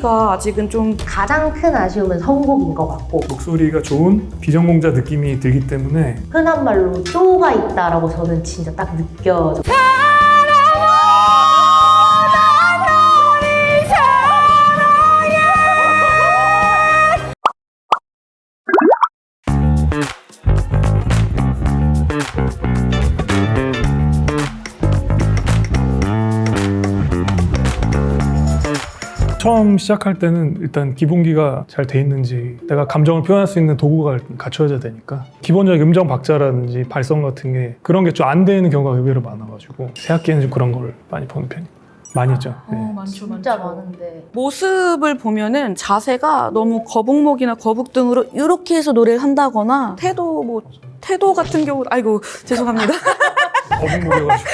기본기가 아직은 좀 가장 큰 아쉬움은 선곡인 것 같고 목소리가 좋은 비전공자 느낌이 들기 때문에 흔한 말로 쪼가 있다라고 저는 진짜 딱 느껴져. 처음 시작할 때는 일단 기본기가 잘 돼 있는지 내가 감정을 표현할 수 있는 도구가 갖춰져야 되니까 기본적인 음정 박자라든지 발성 같은 게 그런 게 좀 안 되는 경우가 의외로 많아가지고 새 학기에는 좀 그런 걸 많이 보는 편이 많이 있죠. 네. 어, 많죠, 진짜 많은데 모습을 보면은 자세가 너무 거북목이나 거북 등으로 이렇게 해서 노래를 한다거나 태도 뭐 태도 같은 경우 아이고 죄송합니다. 거북 목여가지고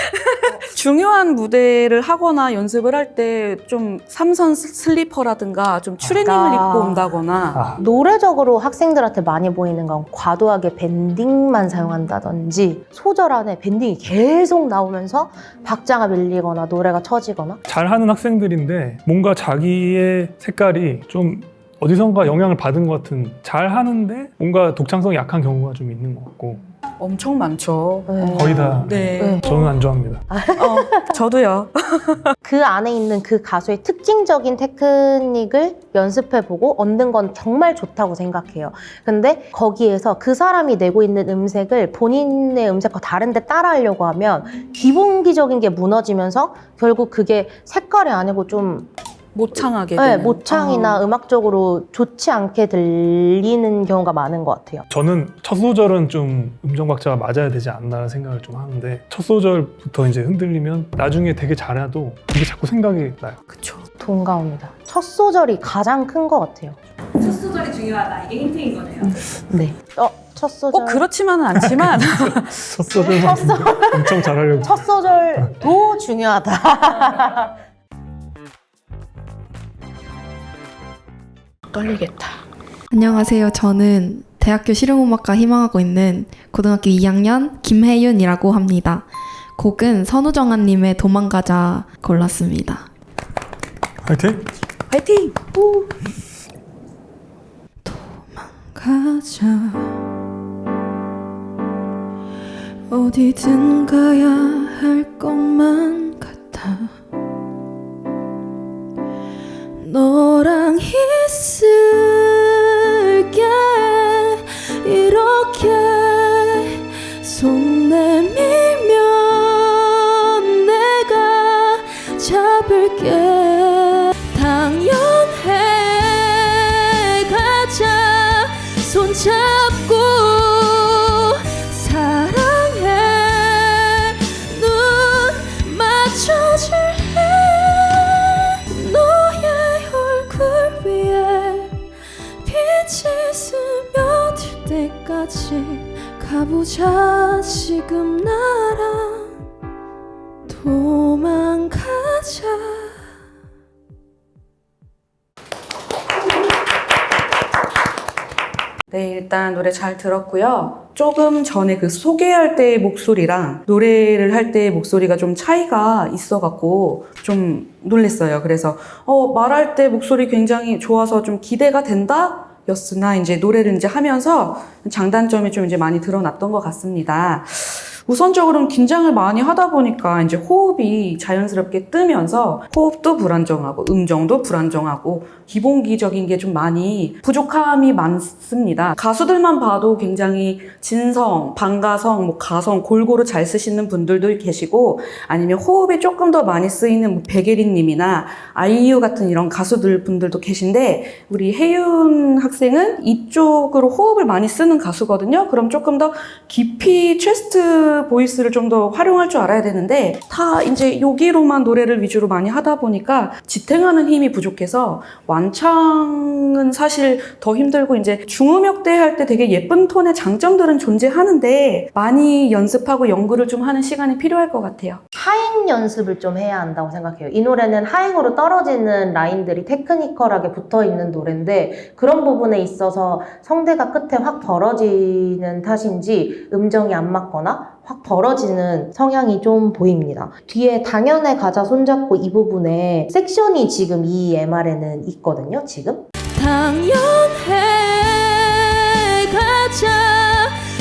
중요한 무대를 하거나 연습을 할 때 좀 삼선 스- 슬리퍼라든가 좀 추리닝을 아. 입고 온다거나. 아, 노래적으로 학생들한테 많이 보이는 건 과도하게 밴딩만 사용한다든지 소절 안에 밴딩이 계속 나오면서 박자가 밀리거나 노래가 처지거나? 잘하는 학생들인데 뭔가 자기의 색깔이 좀 어디선가 영향을 받은 것 같은 잘하는데 뭔가 독창성이 약한 경우가 좀 있는 것 같고 엄청 많죠. 네. 어, 거의 다. 네. 네. 저는 안 좋아합니다. 어, 저도요. 그 안에 있는 그 가수의 특징적인 테크닉을 연습해보고 얻는 건 정말 좋다고 생각해요. 근데 거기에서 그 사람이 내고 있는 음색을 본인의 음색과 다른데 따라하려고 하면 기본기적인 게 무너지면서 결국 그게 색깔이 아니고 좀 모창하게 네, 되는. 모창이나 어. 음악적으로 좋지 않게 들리는 경우가 많은 것 같아요. 저는 첫 소절은 좀 음정 박자가 맞아야 되지 않나라는 생각을 좀 하는데 첫 소절부터 이제 흔들리면 나중에 되게 잘해도 이게 자꾸 생각이 나요. 그쵸. 동감합니다. 첫 소절이 가장 큰 것 같아요. 첫 소절이 중요하다. 이게 힌트인 거네요. 네. 어, 첫 소절. 꼭 그렇지만은 않지만 첫 소절만 엄청 잘하려고. 첫 소절도 중요하다. 떨리겠다. 안녕하세요. 저는 대학교 실용음악과 희망하고 있는 고등학교 2학년 김혜윤이라고 합니다. 곡은 선우정아님의 도망가자 골랐습니다. 화이팅! 화이팅! 가자 어디든 가야 할 것만 가보자 지금 나랑 도망가자 네, 일단 노래 잘 들었고요. 조금 전에 그 소개할 때의 목소리랑 노래를 할 때의 목소리가 좀 차이가 있어갖고 좀 놀랬어요. 그래서, 어, 말할 때 목소리 굉장히 좋아서 좀 기대가 된다? 였으나 이제 노래를 이제 하면서 장단점이 좀 이제 많이 드러났던 것 같습니다. 우선적으로는 긴장을 많이 하다 보니까 이제 호흡이 자연스럽게 뜨면서 호흡도 불안정하고 음정도 불안정하고 기본기적인 게 좀 많이 부족함이 많습니다. 가수들만 봐도 굉장히 진성, 반가성, 뭐 가성 골고루 잘 쓰시는 분들도 계시고 아니면 호흡이 조금 더 많이 쓰이는 뭐 백예린님이나 아이유 같은 이런 가수들 분들도 계신데 우리 혜윤 학생은 이쪽으로 호흡을 많이 쓰는 가수거든요. 그럼 조금 더 깊이 체스트 보이스를 좀 더 활용할 줄 알아야 되는데 다 이제 여기로만 노래를 위주로 많이 하다 보니까 지탱하는 힘이 부족해서 완창은 사실 더 힘들고 이제 중음역대 할 때 되게 예쁜 톤의 장점들은 존재하는데 많이 연습하고 연구를 좀 하는 시간이 필요할 것 같아요. 하행 연습을 좀 해야 한다고 생각해요. 이 노래는 하행으로 떨어지는 라인들이 테크니컬하게 붙어 있는 노래인데 그런 부분에 있어서 성대가 끝에 확 벌어지는 탓인지 음정이 안 맞거나 확 벌어지는 성향이 좀 보입니다. 뒤에 당연의 가자 손잡고 이 부분에 섹션이 지금 이 MR에는 있거든요, 지금. 당연해 가자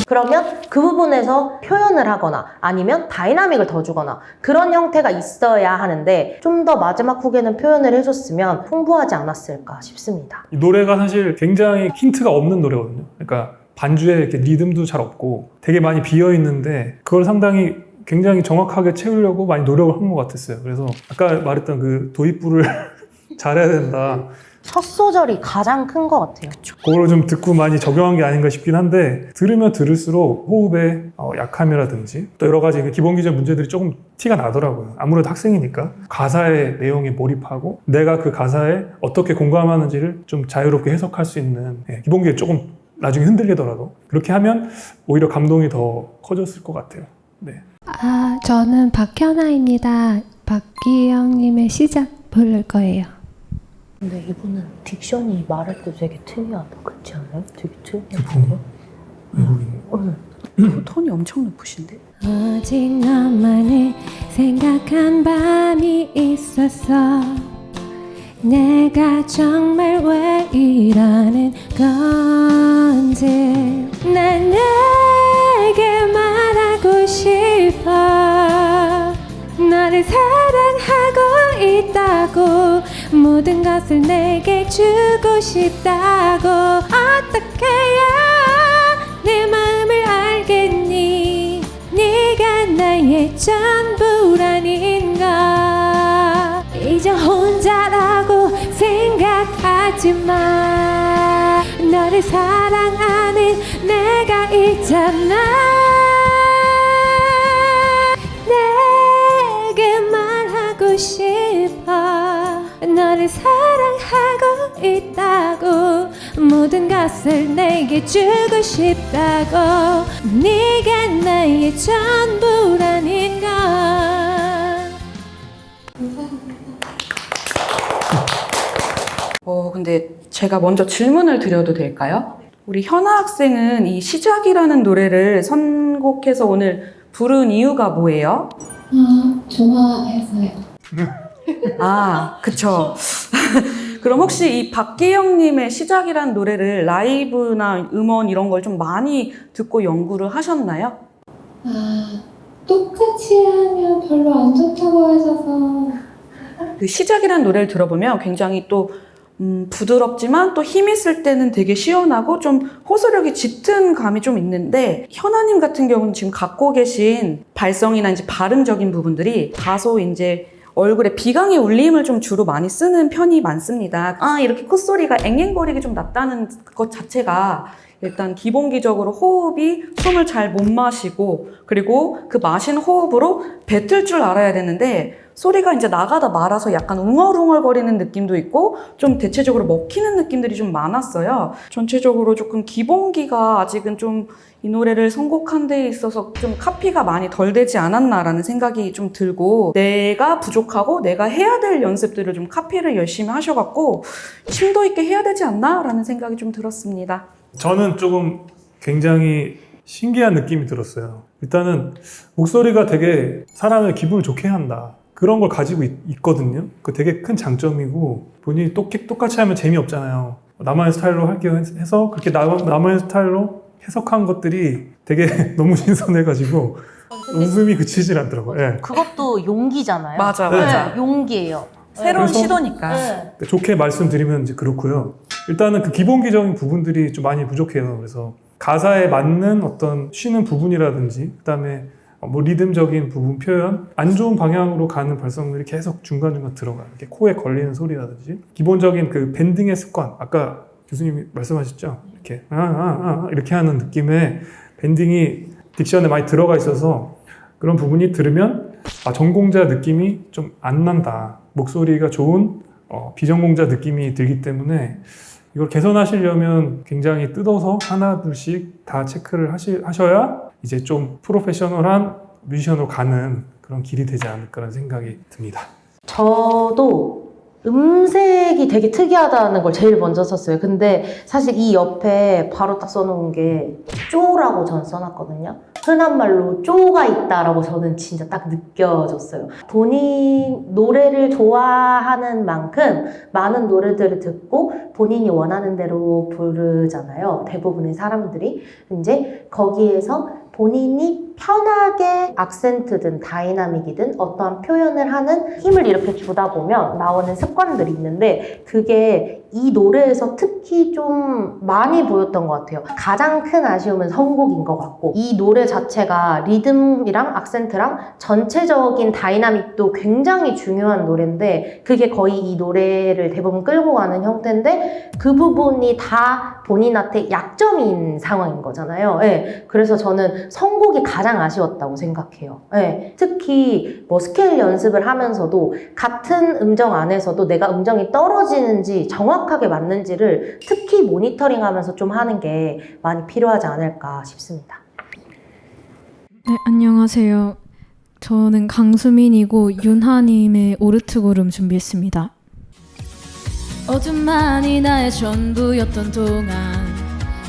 그러면 그 부분에서 표현을 하거나 아니면 다이나믹을 더 주거나 그런 형태가 있어야 하는데 좀 더 마지막 후에는 표현을 해줬으면 풍부하지 않았을까 싶습니다. 이 노래가 사실 굉장히 힌트가 없는 노래거든요. 그러니까 반주에 이렇게 리듬도 잘 없고 되게 많이 비어 있는데 그걸 상당히 굉장히 정확하게 채우려고 많이 노력을 한 것 같았어요. 그래서 아까 말했던 그 도입부를 잘해야 된다. 첫 소절이 가장 큰 것 같아요. 그거를 좀 듣고 많이 적용한 게 아닌가 싶긴 한데 들으면 들을수록 호흡의 어, 약함이라든지 또 여러 가지 그 기본기적 문제들이 조금 티가 나더라고요. 아무래도 학생이니까 가사의 내용에 몰입하고 내가 그 가사에 어떻게 공감하는지를 좀 자유롭게 해석할 수 있는 예, 기본기에 조금 나중에 흔들리더라도 그렇게 하면 오히려 감동이 더 커졌을 것 같아요. 네. 아 저는 박현아입니다 박기영님의 시작 부를 거예요 근데 이분은 딕션이 말할 때 되게 특이하다. 그렇지 않아요? 되게 특이한데? 그분 외국인 응. 톤이 엄청 높으신데? 오직 너만을 생각한 밤이 있었어 내가 정말 왜 이러는 건지 난 내게 말하고 싶어. 너를 사랑하고 있다고 모든 것을 내게 주고 싶다고. 어떻게 해야 내 마음을 알겠니? 네가 나의 전부 하지 마. 너를 사랑하는 내가 있잖아. 내게 말하고 싶어. 너를 사랑하고 있다고. 모든 것을 내게 주고 싶다고. 네가 나의 전부라는 걸 어, 근데 제가 먼저 질문을 드려도 될까요? 우리 현아 학생은 이 시작이라는 노래를 선곡해서 오늘 부른 이유가 뭐예요? 아, 좋아해서요. 아, 그쵸. 그럼 혹시 이 박기영님의 시작이라는 노래를 라이브나 음원 이런 걸 좀 많이 듣고 연구를 하셨나요? 아, 똑같이 하면 별로 안 좋다고 하셔서 그 시작이라는 노래를 들어보면 굉장히 또 음, 부드럽지만 또 힘 있을 때는 되게 시원하고 좀 호소력이 짙은 감이 좀 있는데 현아님 같은 경우는 지금 갖고 계신 발성이나 이제 발음적인 부분들이 다소 이제 얼굴에 비강의 울림을 좀 주로 많이 쓰는 편이 많습니다. 아 이렇게 콧소리가 앵앵거리게 좀 났다는 것 자체가 일단 기본기적으로 호흡이 숨을 잘 못 마시고 그리고 그 마신 호흡으로 뱉을 줄 알아야 되는데 소리가 이제 나가다 말아서 약간 웅얼웅얼거리는 느낌도 있고 좀 대체적으로 먹히는 느낌들이 좀 많았어요. 전체적으로 조금 기본기가 아직은 좀 이 노래를 선곡한 데 있어서 좀 카피가 많이 덜 되지 않았나라는 생각이 좀 들고 내가 부족하고 내가 해야 될 연습들을 좀 카피를 열심히 하셔갖고 심도 있게 해야 되지 않나라는 생각이 좀 들었습니다. 저는 조금 굉장히 신기한 느낌이 들었어요. 일단은 목소리가 되게 사람의 기분을 좋게 한다. 그런 걸 가지고 있, 거든요그 되게 큰 장점이고 본인이 똑, 똑같이 하면 재미없잖아요. 나만의 스타일로 할게요 해서 그렇게 나, 나만의 스타일로 해석한 것들이 되게 너무 신선해가지고 웃음이 그치질 않더라고요. 예. 그것도 용기잖아요. 맞아, 네. 맞아. 네, 용기예요. 새로운 그래서- 시도니까. 네. 좋게 말씀드리면 이제 그렇고요. 일단은 그 기본기적인 부분들이 좀 많이 부족해요. 그래서 가사에 맞는 어떤 쉬는 부분이라든지 그다음에 뭐 리듬적인 부분 표현 안 좋은 방향으로 가는 발성들이 계속 중간중간 들어가요. 이렇게 코에 걸리는 소리라든지 기본적인 그 밴딩의 습관 아까 교수님이 말씀하셨죠. 이렇게 아, 아, 아, 이렇게 하는 느낌의 밴딩이 딕션에 많이 들어가 있어서 그런 부분이 들으면 아, 전공자 느낌이 좀 안 난다. 목소리가 좋은 어, 비전공자 느낌이 들기 때문에 이걸 개선하시려면 굉장히 뜯어서 하나 둘씩 다 체크를 하시, 하셔야 이제 좀 프로페셔널한 뮤지션으로 가는 그런 길이 되지 않을까라는 생각이 듭니다. 저도 음색이 되게 특이하다는 걸 제일 먼저 썼어요. 근데 사실 이 옆에 바로 딱 써놓은 게 쪼라고 전 써놨거든요. 흔한 말로 쪼가 있다라고 저는 진짜 딱 느껴졌어요. 본인 노래를 좋아하는 만큼 많은 노래들을 듣고 본인이 원하는 대로 부르잖아요. 대부분의 사람들이. 이제 거기에서 본인이 편하게 악센트든 다이나믹이든 어떠한 표현을 하는 힘을 이렇게 주다 보면 나오는 습관들이 있는데 그게 이 노래에서 특히 좀 많이 보였던 것 같아요. 가장 큰 아쉬움은 선곡인 것 같고 이 노래 자체가 리듬이랑 악센트랑 전체적인 다이나믹도 굉장히 중요한 노래인데 그게 거의 이 노래를 대부분 끌고 가는 형태인데 그 부분이 다 본인한테 약점인 상황인 거잖아요. 예. 그래서 저는 선곡이 가장 아쉬웠다고 생각해요. 예. 특히 뭐 스케일 연습을 하면서도 같은 음정 안에서도 내가 음정이 떨어지는지 정확 정확하게 맞는지를 특히 모니터링하면서 좀 하는 게 많이 필요하지 않을까 싶습니다. 네, 안녕하세요. 저는 강수민이고 윤하님의 오르트고름 준비했습니다. 어둠만이 나의 전부였던 동안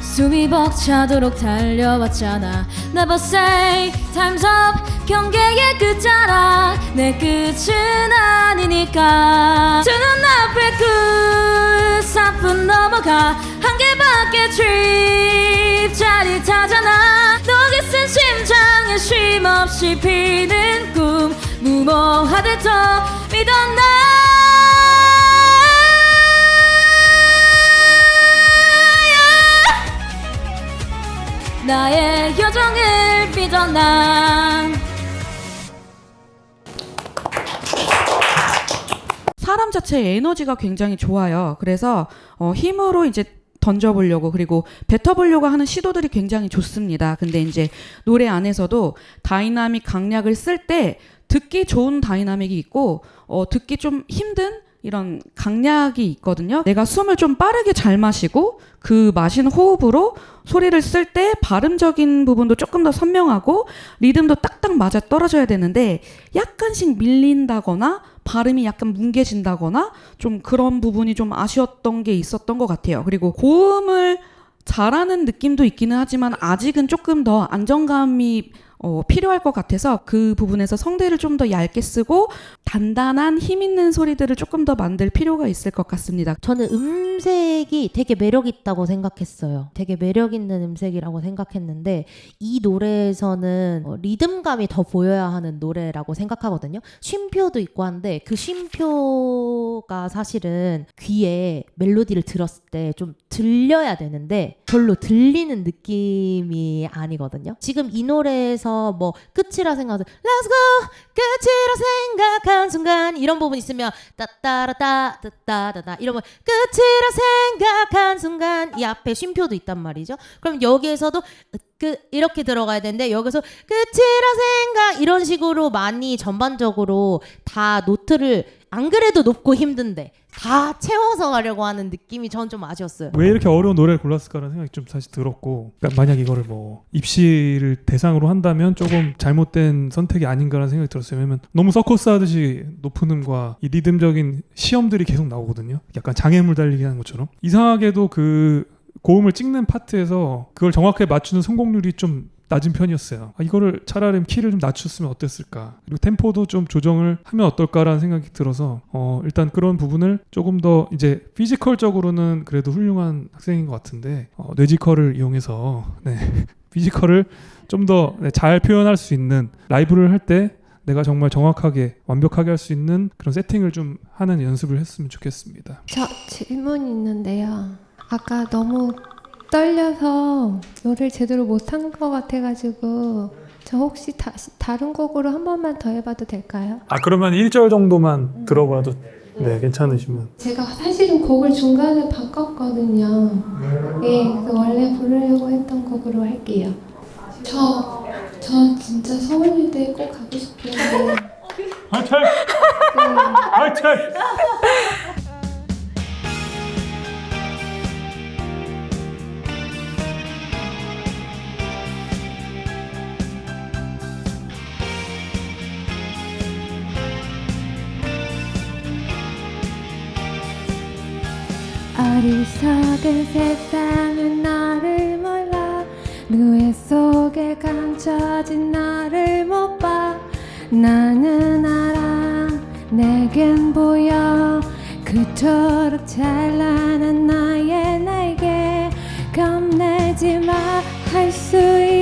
숨이 벅차도록 달려왔잖아 Never say time's up 경계의 끝자락 내 끝은 아니니까 To the n 3분 넘어가. 한 개밖에 트립 자리 타잖아. 너게 쓴 심장에 쉼 없이 피는 꿈. 무모하듯 더 믿었 나? 나의 여정을 믿었 나? 사람 자체의 에너지가 굉장히 좋아요. 그래서 어, 힘으로 이제 던져보려고 그리고 뱉어보려고 하는 시도들이 굉장히 좋습니다. 근데 이제 노래 안에서도 다이나믹 강약을 쓸 때 듣기 좋은 다이나믹이 있고 어, 듣기 좀 힘든 이런 강약이 있거든요. 내가 숨을 좀 빠르게 잘 마시고 그 마신 호흡으로 소리를 쓸 때 발음적인 부분도 조금 더 선명하고 리듬도 딱딱 맞아 떨어져야 되는데 약간씩 밀린다거나 발음이 약간 뭉개진다거나 좀 그런 부분이 좀 아쉬웠던 게 있었던 것 같아요. 그리고 고음을 잘하는 느낌도 있기는 하지만 아직은 조금 더 안정감이 어, 필요할 것 같아서 그 부분에서 성대를 좀 더 얇게 쓰고 단단한 힘 있는 소리들을 조금 더 만들 필요가 있을 것 같습니다. 저는 음색이 되게 매력 있다고 생각했어요. 되게 매력 있는 음색이라고 생각했는데 이 노래에서는 어, 리듬감이 더 보여야 하는 노래라고 생각하거든요. 쉼표도 있고 한데 그 쉼표가 사실은 귀에 멜로디를 들었을 때 좀 들려야 되는데 별로 들리는 느낌이 아니거든요. 지금 이 노래에서 뭐 끝이라 생각하면 Let's go! 끝이라 생각한 순간 이런 부분 있으면 따따라따 따따다다 이러면 끝이라 생각한 순간 이 앞에 쉼표도 있단 말이죠. 그럼 여기에서도 끝 이렇게 들어가야 되는데 여기서 끝이라 생각 이런 식으로 많이 전반적으로 다 노트를 안 그래도 높고 힘든데 다 채워서 가려고 하는 느낌이 전 좀 아쉬웠어요. 왜 이렇게 어려운 노래를 골랐을까라는 생각이 좀 사실 들었고 그러니까 만약 이거를 뭐 입시를 대상으로 한다면 조금 잘못된 선택이 아닌가라는 생각이 들었어요 왜냐면 너무 서커스 하듯이 높은 음과 이 리듬적인 시험들이 계속 나오거든요 약간 장애물 달리기 하는 것처럼 이상하게도 그 고음을 찍는 파트에서 그걸 정확하게 맞추는 성공률이 좀 낮은 편이었어요. 아, 이거를 차라리 키를 좀 낮췄으면 어땠을까. 그리고 템포도 좀 조정을 하면 어떨까라는 생각이 들어서 어, 일단 그런 부분을 조금 더 이제 피지컬적으로는 그래도 훌륭한 학생인 것 같은데 어, 뇌지컬을 이용해서 네, 피지컬을 좀 더잘 표현할 수 있는 라이브를 할때 내가 정말 정확하게 완벽하게 할 수 있는 그런 세팅을 좀 하는 연습을 했으면 좋겠습니다. 저 질문 있는데요. 아까 너무 떨려서 노래를 제대로 못한 것 같아가지고 저 혹시 다시 다른 곡으로 한 번만 더 해봐도 될까요? 아 그러면 1절 정도만 들어봐도 네 괜찮으시면 제가 사실은 곡을 중간에 바꿨거든요. 예, 그래서 원래 부르려고 했던 곡으로 할게요. 저, 저 진짜 서울예대 꼭 가고 싶은데. 화이팅! 그, 화이팅! 어리석은 세상은 나를 몰라 누에 속에 감춰진 나를 못 봐. 나는 알아. 내겐 보여. 그토록 찬란한 나의 날개. 겁내지 마. 할 수 있어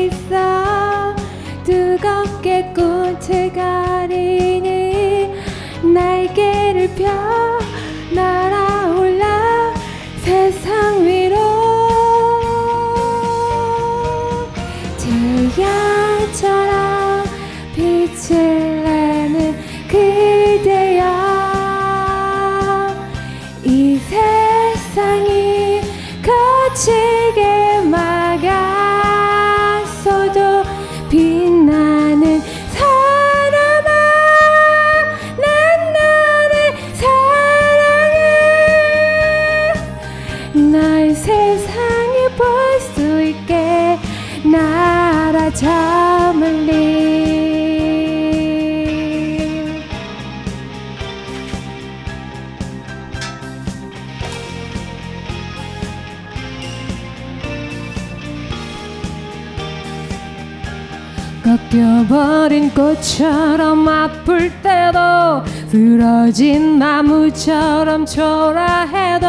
쓰러진 나무처럼 초라해도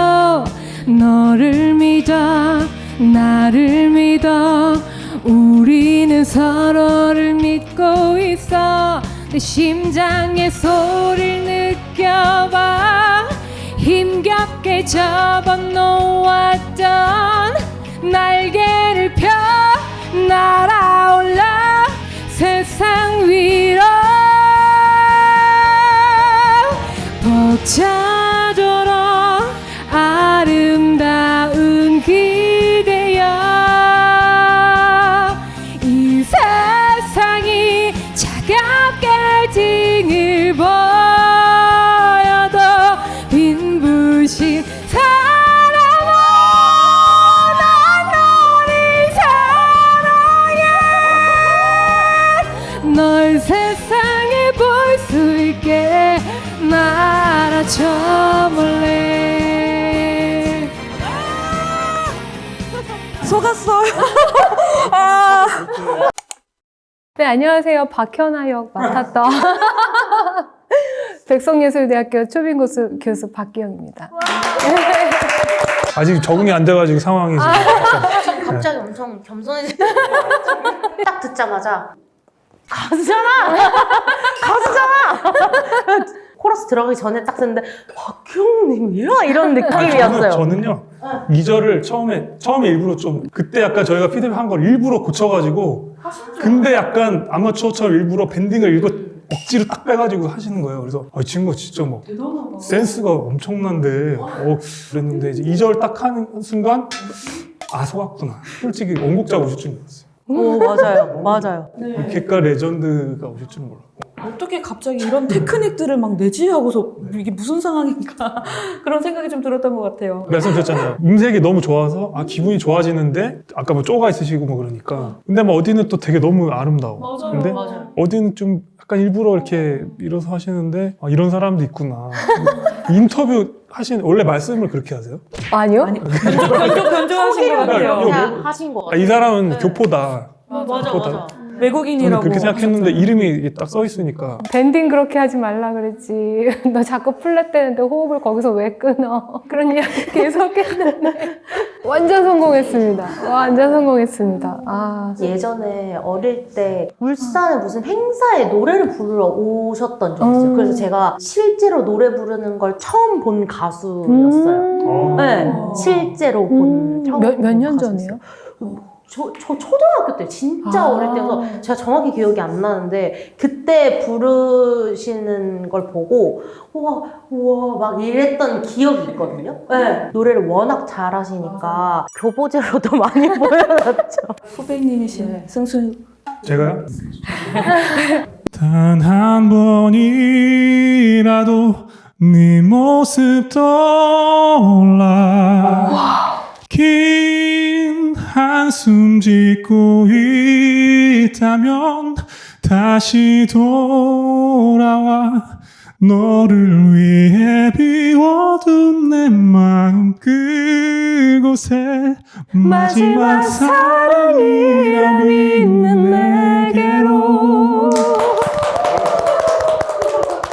너를 믿어 나를 믿어. 우리는 서로를 믿고 있어. 내 심장의 소리를 느껴봐. 힘겹게 접어 놓았던 날개를 펴. 날아올라 세상 위로 벅 날아쳐 몰래 속았어요. 아. 네, 안녕하세요. 박현아 역 맡았던 백성예술대학교 초빙 교수, 교수 박기영입니다. 아직 적응이 안 돼가지고 상황이 지금 약간- 갑자기 엄청 겸손해지 딱 듣자마자 가수잖아! 가수잖아! 코러스 들어가기 전에 딱 듣는데 박형님이야? 이런 느낌이었어요. 저는, 요 2절을 처음에 처음에 일부러 좀 그때 약간 저희가 피드백 한 걸 일부러 고쳐가지고 근데 약간 아마추어처럼 일부러 밴딩을 이거 억지로 딱 빼가지고 하시는 거예요. 그래서 아, 이 친구가 진짜 뭐 센스가 엄청난데 어, 그랬는데 이제 2절 딱 하는 순간 아 속았구나. 솔직히 원곡자가 오실 줄 몰랐어요. 오, 맞아요. 맞아요. 객가 레전드가 오실 줄 몰랐고 어떻게 갑자기 이런 테크닉들을 막 내지 하고서 이게 무슨 상황인가 그런 생각이 좀 들었던 것 같아요. 말씀드렸잖아요. 음색이 너무 좋아서 아 기분이 좋아지는데 아까 뭐 쪼가 있으시고 뭐 그러니까 근데 뭐 어디는 또 되게 너무 아름다워. 맞아요. 근데 맞아요. 어디는 좀 약간 일부러 이렇게 일어서 하시는데 아, 이런 사람도 있구나. 인터뷰 하신 원래 말씀을 그렇게 하세요? 아니요? 아니 변조 변조 변조하신 것 같아요. 그냥 하신 거 아, 같아요. 이 사람은 네. 교포다. 맞아, 그거다. 맞아. 저는 외국인이라고 그렇게 생각했는데. 이름이 딱 써 있으니까 밴딩 그렇게 하지 말라 그랬지. 너 자꾸 플랫 되는데 호흡을 거기서 왜 끊어? 그런 이야기 계속 했는데. 완전 성공했습니다. 완전 성공했습니다. 아. 예전에 어릴 때 울산에 무슨 행사에 노래를 부르러 오셨던 적이 있어요. 음. 그래서 제가 실제로 노래 부르는 걸 처음 본 가수였어요. 음. 네, 실제로 본 음. 처음 몇, 본 몇년 가수였어요. 전이에요? 저, 저 초등학교 때 진짜 아. 어릴 때여서 제가 정확히 기억이 안 나는데 그때 부르시는 걸 보고 우와 우와 막 이랬던 기억이 있거든요. 네. 노래를 워낙 잘하시니까 교보제로도 많이 보여줬죠. 후배님이신 네. 승수 제가요? 단 한 번이라도 네 모습 떠올라 긴 한숨 짓고 있다면 다시 돌아와 너를 위해 비워둔 내 마음 그곳에 마지막 사랑이라 믿는 내게로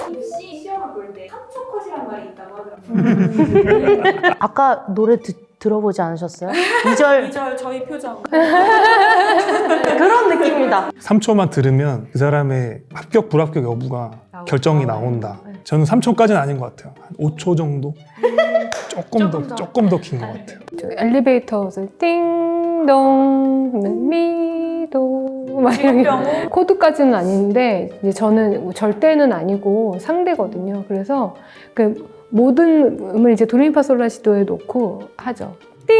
입시 시험을 볼때 3초 컷이란 말이 있다고 하더라고요. 아까 노래 듣- 들어보지 않으셨어요? 2절 2절 저희 표정. 그런 느낌이다. 3초만 들으면 그 사람의 합격 불합격 여부가 나오죠. 결정이 나온다. 저는 3초까지는 아닌 것 같아요. 한 5초 정도? 조금 더, 조금 더. 조금 더 긴 것 같아요. 저 엘리베이터에서 띵동 하면 미도 막 이런 병 코드까지는 아닌데 이제 저는 절대는 아니고 상대거든요. 그래서 그 모든 음을 이제 도레미파솔라 시도에 놓고 하죠. 띵!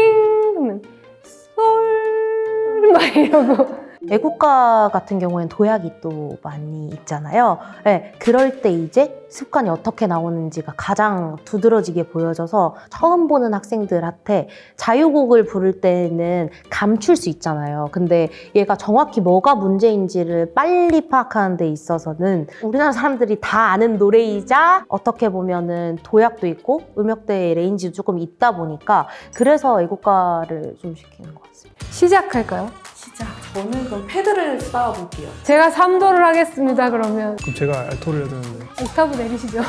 하면 솔 막 이러고 애국가 같은 경우에는 도약이 또 많이 있잖아요. 네, 그럴 때 이제 습관이 어떻게 나오는지가 가장 두드러지게 보여져서 처음 보는 학생들한테 자유곡을 부를 때는 감출 수 있잖아요. 근데 얘가 정확히 뭐가 문제인지를 빨리 파악하는 데 있어서는 우리나라 사람들이 다 아는 노래이자 어떻게 보면은 도약도 있고 음역대의 레인지도 조금 있다 보니까 그래서 애국가를 좀 시키는 것 같습니다. 시작할까요? 시작. 저는 그럼 패드를 쌓아볼게요. 제가 3도를 하겠습니다. 그러면 그럼 제가 알토를 해야 되는데. 옥타브 내리시죠.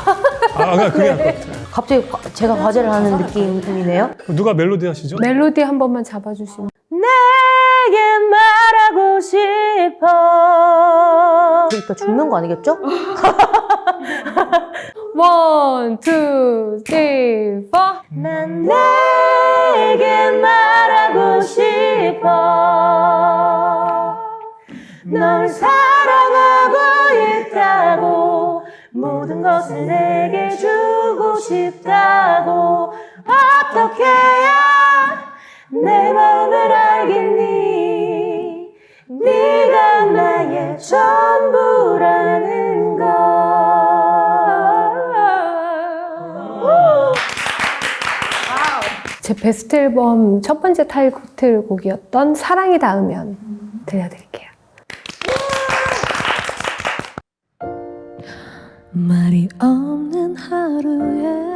아, 그냥 그게 할것 같아요. 갑자기 과- 제가 과제를 하는 느낌이네요. 누가 멜로디 하시죠? 멜로디 한 번만 잡아주시면. 내게 말하고 싶어. 그러니까 죽는 거 아니겠죠? 원, 투, 쓰리, 포. 난 내게 말하고 싶어. 널 사랑하고 있다고 모든 것을 내게 주고 싶다고 어떻게 해야 내 마음을 알겠니 네가 나의 전부라는 걸 제 베스트 앨범 첫 번째 타이틀 곡이었던 사랑이 닿으면 들려드릴게요. 말이 없는 하루에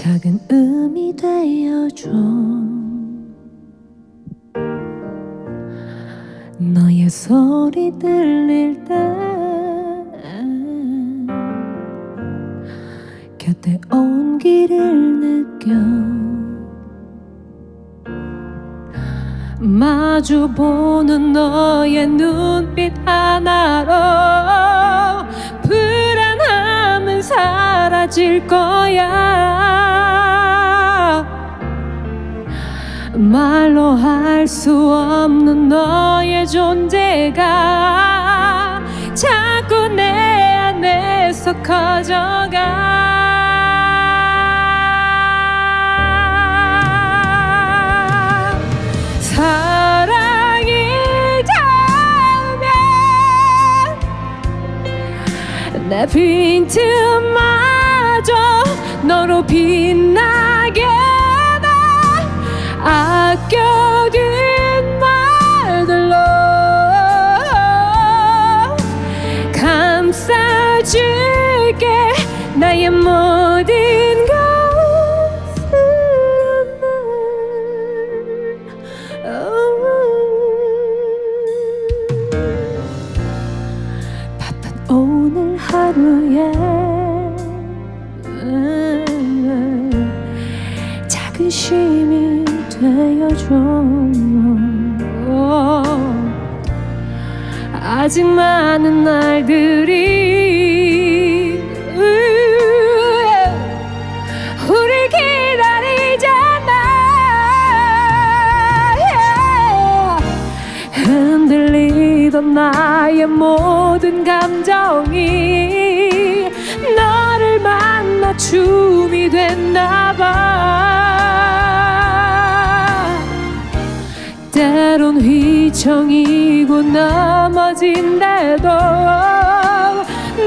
작은 음이 되어줘. 너의 소리 들릴 때 곁에 온기를 느껴. 마주보는 너의 눈빛 하나로 사라질 거야. 말로 할 수 없는 너의 존재가 자꾸 내 안에서 커져가 빈틈마저 너로 빛나게 나 모든 감정이 너를 만나 춤이 됐나 봐. 때론 휘청이고 넘어진대도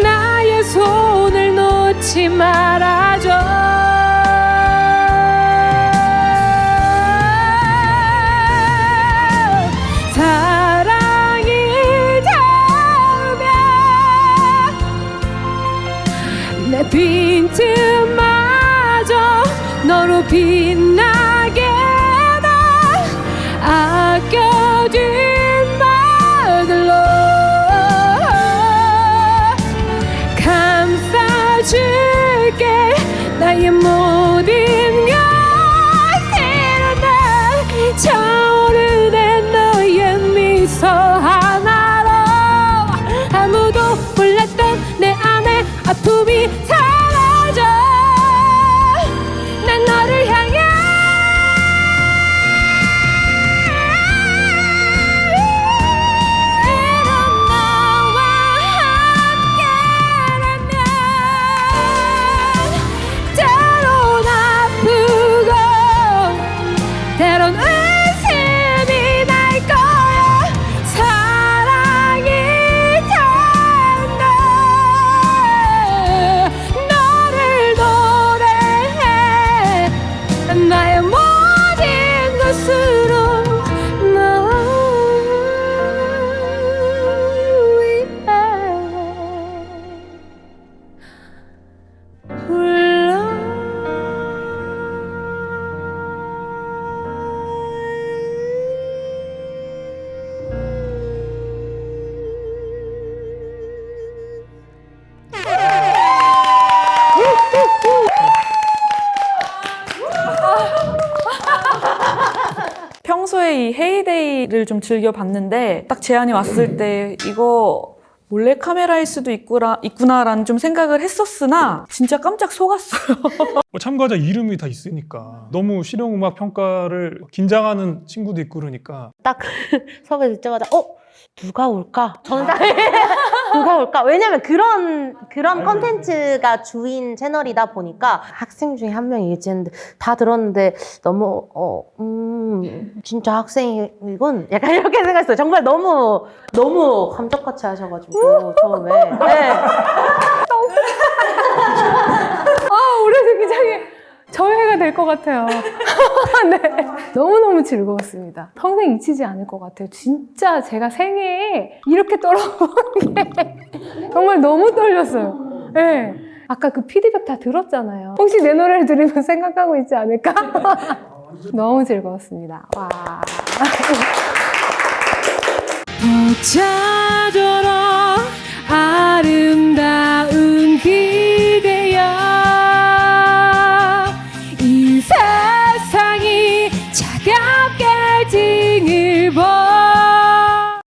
나의 손을 놓지 말아줘 아픔 헤이데이를 좀 즐겨봤는데 딱 제안이 왔을 때 이거 몰래 카메라일 수도 있구나, 있구나라는 좀 생각을 했었으나 진짜 깜짝 속았어요. 뭐 참가자 이름이 다 있으니까 너무 실용음악 평가를 긴장하는 친구도 있고 그러니까 딱 섭외 듣자마자 어 누가 올까? 저는 딱 누가 올까? 왜냐면 그런 그런 컨텐츠가 주인 채널이다 보니까 학생 중에 한 명이 얘기했는데 다 들었는데 너무 어음 진짜 학생이군 약간 이렇게 생각했어요. 정말 너무 너무 감쪽같이 하셔가지고 처음에 네. 아, 올해도 굉장히 저의 해가 될 것 같아요. 네. 너무너무 즐거웠습니다. 평생 잊히지 않을 것 같아요. 진짜 제가 생애에 이렇게 떨어본 게 정말 너무 떨렸어요. 네. 아까 그 피드백 다 들었잖아요. 혹시 내 노래를 들으면 생각하고 있지 않을까? 너무 즐거웠습니다. 와. 찾아라 아름다운